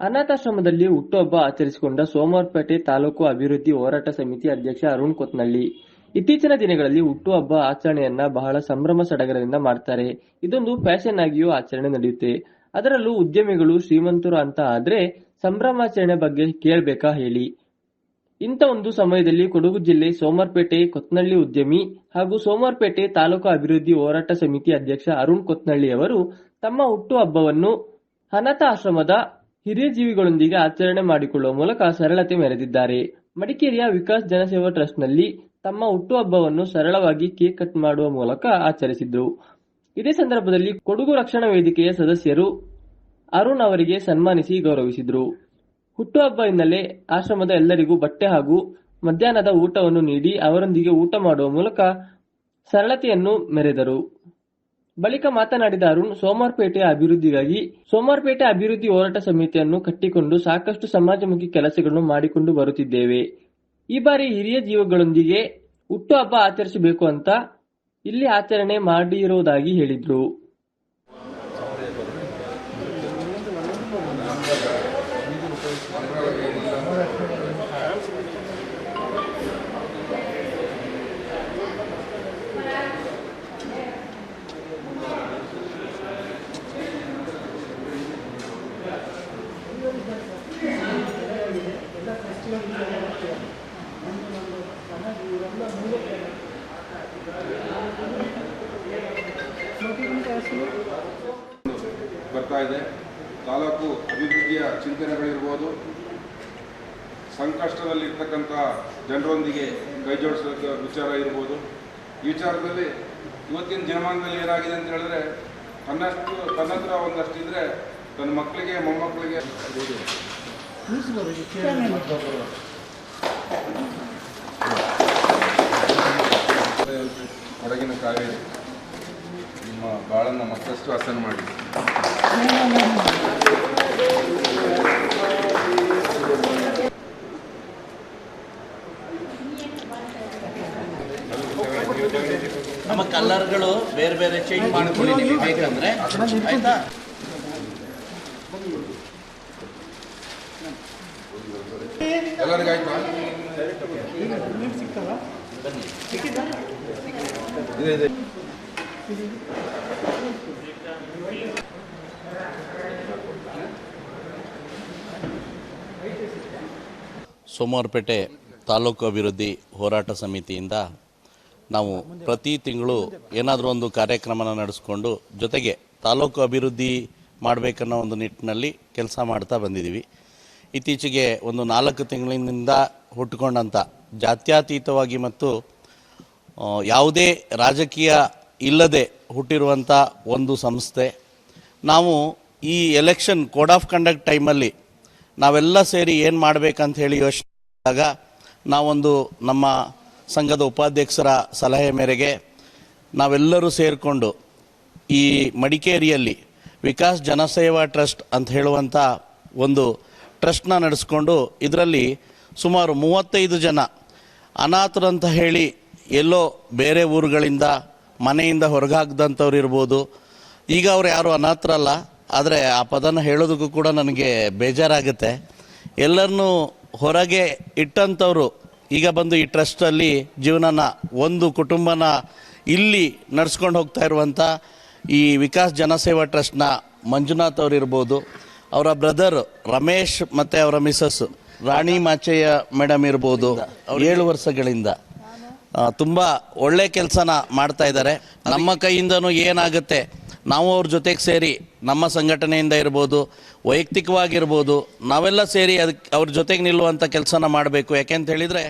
ಅನಾಥಾಶ್ರಮದಲ್ಲಿ ಹುಟ್ಟುಹಬ್ಬ ಆಚರಿಸಿಕೊಂಡ ಸೋಮವಾರಪೇಟೆ ತಾಲೂಕು ಅಭಿವೃದ್ಧಿ ಹೋರಾಟ ಸಮಿತಿ ಅಧ್ಯಕ್ಷ ಅರುಣ್ ಕೊತ್ನಳ್ಳಿ. ಇತ್ತೀಚಿನ ದಿನಗಳಲ್ಲಿ ಹುಟ್ಟುಹಬ್ಬ ಆಚರಣೆಯನ್ನ ಬಹಳ ಸಂಭ್ರಮ ಸಡಗರದಿಂದ ಮಾಡ್ತಾರೆ. ಇದೊಂದು ಫ್ಯಾಷನ್ ಆಗಿಯೂ ಆಚರಣೆ ನಡೆಯುತ್ತೆ. ಅದರಲ್ಲೂ ಉದ್ಯಮಿಗಳು ಶ್ರೀಮಂತರು ಅಂತ ಆದ್ರೆ ಸಂಭ್ರಮಾಚರಣೆ ಬಗ್ಗೆ ಕೇಳಬೇಕಾ ಹೇಳಿ. ಇಂಥ ಒಂದು ಸಮಯದಲ್ಲಿ ಕೊಡಗು ಜಿಲ್ಲೆ ಸೋಮವಾರಪೇಟೆ ಕೊತ್ನಳ್ಳಿ ಉದ್ಯಮಿ ಹಾಗೂ ಸೋಮವಾರಪೇಟೆ ತಾಲೂಕು ಅಭಿವೃದ್ಧಿ ಹೋರಾಟ ಸಮಿತಿ ಅಧ್ಯಕ್ಷ ಅರುಣ್ ಕೊತ್ನಳ್ಳಿ ಅವರು ತಮ್ಮ ಹುಟ್ಟುಹಬ್ಬವನ್ನು ಅನಾಥ ಆಶ್ರಮದ ಹಿರಿಯ ಜೀವಿಗಳೊಂದಿಗೆ ಆಚರಣೆ ಮಾಡಿಕೊಳ್ಳುವ ಮೂಲಕ ಸರಳತೆ ಮೆರೆದಿದ್ದಾರೆ. ಮಡಿಕೇರಿಯ ವಿಕಾಸ್ ಜನಸೇವಾ ಟ್ರಸ್ಟ್ನಲ್ಲಿ ತಮ್ಮ ಹುಟ್ಟುಹಬ್ಬವನ್ನು ಸರಳವಾಗಿ ಕೇಕ್ ಕಟ್ ಮಾಡುವ ಮೂಲಕ ಆಚರಿಸಿದ್ರು. ಇದೇ ಸಂದರ್ಭದಲ್ಲಿ ಕೊಡಗು ರಕ್ಷಣಾ ವೇದಿಕೆಯ ಸದಸ್ಯರು ಅರುಣ್ ಅವರಿಗೆ ಸನ್ಮಾನಿಸಿ ಗೌರವಿಸಿದ್ರು. ಹುಟ್ಟುಹಬ್ಬ ಹಿನ್ನೆಲೆ ಆಶ್ರಮದ ಎಲ್ಲರಿಗೂ ಬಟ್ಟೆ ಹಾಗೂ ಮಧ್ಯಾಹ್ನದ ಊಟವನ್ನು ನೀಡಿ ಅವರೊಂದಿಗೆ ಊಟ ಮಾಡುವ ಮೂಲಕ ಸರಳತೆಯನ್ನು ಮೆರೆದರು. ಬಳಿಕ ಮಾತನಾಡಿದ ಅರುಣ್ ಸೋಮಾರ್ಪೇಟೆಯ ಅಭಿವೃದ್ಧಿಗಾಗಿ ಸೋಮಾರ್ಪೇಟೆ ಅಭಿವೃದ್ಧಿ ಹೋರಾಟ ಸಮಿತಿಯನ್ನು ಕಟ್ಟಿಕೊಂಡು ಸಾಕಷ್ಟು ಸಮಾಜಮುಖಿ ಕೆಲಸಗಳನ್ನು ಮಾಡಿಕೊಂಡು ಬರುತ್ತಿದ್ದೇವೆ. ಈ ಬಾರಿ ಹಿರಿಯ ಜೀವಗಳೊಂದಿಗೆ ಹುಟ್ಟುಹಬ್ಬ ಆಚರಿಸಬೇಕು ಅಂತ ಇಲ್ಲಿ ಆಚರಣೆ ಮಾಡಿರುವುದಾಗಿ ಹೇಳಿದ್ರು. ಬರ್ತಾ ಇದೆ ತಾಲೂಕು ಅಭಿವೃದ್ಧಿಯ ಚಿಂತನೆಗಳಿರ್ಬೋದು. ಸಂಕಷ್ಟದಲ್ಲಿರ್ತಕ್ಕಂಥ ಜನರೊಂದಿಗೆ ಕೈ ವಿಚಾರ ಇರ್ಬೋದು. ಈ ವಿಚಾರದಲ್ಲಿ ಇವತ್ತಿನ ದಿನಮಾನದಲ್ಲಿ ಏನಾಗಿದೆ ಅಂತ ಹೇಳಿದ್ರೆ, ತನ್ನಷ್ಟು ತನ್ನ ಹತ್ರ ಒಂದಷ್ಟಿದ್ರೆ ತನ್ನ ಮಕ್ಕಳಿಗೆ, ಮೊಮ್ಮಕ್ಕಳಿಗೆ ಕೊಡಗಿನ ಕಾವೇರಿ ನಿಮ್ಮ ಬಾಳನ್ನು ಮತ್ತಷ್ಟು ಹಸನ ಮಾಡಿ. ನಮ್ಮ ಕಲರ್ಗಳು ಬೇರೆ ಬೇರೆ ಚೇಂಜ್ ಮಾಡ್ಕೊಂಡಿದ್ದೀವಿ ಬೇಕಂದ್ರೆ ಆಯ್ತಾ? ಎಲ್ಲರಿಗೂ ಆಯ್ತಾ ಇದೆ ಸೋಮವಾರಪೇಟೆ ತಾಲೂಕು ಅಭಿವೃದ್ಧಿ ಹೋರಾಟ ಸಮಿತಿಯಿಂದ ನಾವು ಪ್ರತಿ ತಿಂಗಳು ಏನಾದರೂ ಒಂದು ಕಾರ್ಯಕ್ರಮನ ನಡೆಸ್ಕೊಂಡು ಜೊತೆಗೆ ತಾಲೂಕು ಅಭಿವೃದ್ಧಿ ಮಾಡಬೇಕನ್ನೋ ಒಂದು ನಿಟ್ಟಿನಲ್ಲಿ ಕೆಲಸ ಮಾಡ್ತಾ ಬಂದಿದ್ದೀವಿ. ಇತ್ತೀಚೆಗೆ ಒಂದು ನಾಲ್ಕು ತಿಂಗಳಿನಿಂದ ಹುಟ್ಟುಕೊಂಡಂಥ ಜಾತ್ಯತೀತವಾಗಿ ಮತ್ತು ಯಾವುದೇ ರಾಜಕೀಯ ಇಲ್ಲದೆ ಹುಟ್ಟಿರುವಂಥ ಒಂದು ಸಂಸ್ಥೆ. ನಾವು ಈ ಎಲೆಕ್ಷನ್ ಕೋಡ್ ಆಫ್ ಕಂಡಕ್ಟ್ ಟೈಮಲ್ಲಿ ನಾವೆಲ್ಲ ಸೇರಿ ಏನು ಮಾಡಬೇಕಂತ ಹೇಳಿ ಯೋಚಿಸಿದಾಗ ನಾವೊಂದು ನಮ್ಮ ಸಂಘದ ಉಪಾಧ್ಯಕ್ಷರ ಸಲಹೆ ಮೇರೆಗೆ ನಾವೆಲ್ಲರೂ ಸೇರಿಕೊಂಡು ಈ ಮಡಿಕೇರಿಯಲ್ಲಿ ವಿಕಾಸ್ ಜನಸೇವಾ ಟ್ರಸ್ಟ್ ಅಂತ ಹೇಳುವಂಥ ಒಂದು ಟ್ರಸ್ಟ್ನ ನಡೆಸ್ಕೊಂಡು ಇದರಲ್ಲಿ ಸುಮಾರು ಮೂವತ್ತೈದು ಜನ ಅನಾಥರಂತ ಹೇಳಿ ಎಲ್ಲೋ ಬೇರೆ ಊರುಗಳಿಂದ ಮನೆಯಿಂದ ಹೊರಗಾಗ್ದಂಥವ್ರು ಇರ್ಬೋದು. ಈಗ ಅವ್ರು ಯಾರು ಅನಾಥರಲ್ಲ, ಆದರೆ ಆ ಪದನ ಹೇಳೋದಕ್ಕೂ ಕೂಡ ನನಗೆ ಬೇಜಾರಾಗುತ್ತೆ. ಎಲ್ಲರನ್ನೂ ಹೊರಗೆ ಇಟ್ಟಂಥವ್ರು ಈಗ ಬಂದು ಈ ಟ್ರಸ್ಟಲ್ಲಿ ಜೀವನನ ಒಂದು ಕುಟುಂಬನ ಇಲ್ಲಿ ನಡ್ಸ್ಕೊಂಡು ಹೋಗ್ತಾ ಇರುವಂಥ ಈ ವಿಕಾಸ್ ಜನಸೇವಾ ಟ್ರಸ್ಟ್ನ ಮಂಜುನಾಥ್ ಅವರು ಇರ್ಬೋದು. ಅವರ ಬ್ರದರ್ ರಮೇಶ್ ಮತ್ತು ಅವರ ಮಿಸಸ್ ರಾಣಿ ಮಾಚಯ್ಯ ಮೇಡಮ್ ಇರ್ಬೋದು. ಏಳು ವರ್ಷಗಳಿಂದ. ತುಂಬ ಒಳ್ಳೆ ಕೆಲಸನ ಮಾಡ್ತಾ ಇದ್ದಾರೆ. ನಮ್ಮ ಕೈಯಿಂದನೂ ಏನಾಗುತ್ತೆ? ನಾವು ಅವ್ರ ಜೊತೆಗೆ ಸೇರಿ ನಮ್ಮ ಸಂಘಟನೆಯಿಂದ ಇರ್ಬೋದು, ವೈಯಕ್ತಿಕವಾಗಿರ್ಬೋದು, ನಾವೆಲ್ಲ ಸೇರಿ ಅದಕ್ಕೆ ಅವ್ರ ಜೊತೆಗೆ ನಿಲ್ಲುವಂಥ ಕೆಲಸನ ಮಾಡಬೇಕು. ಯಾಕೆಂತ ಹೇಳಿದರೆ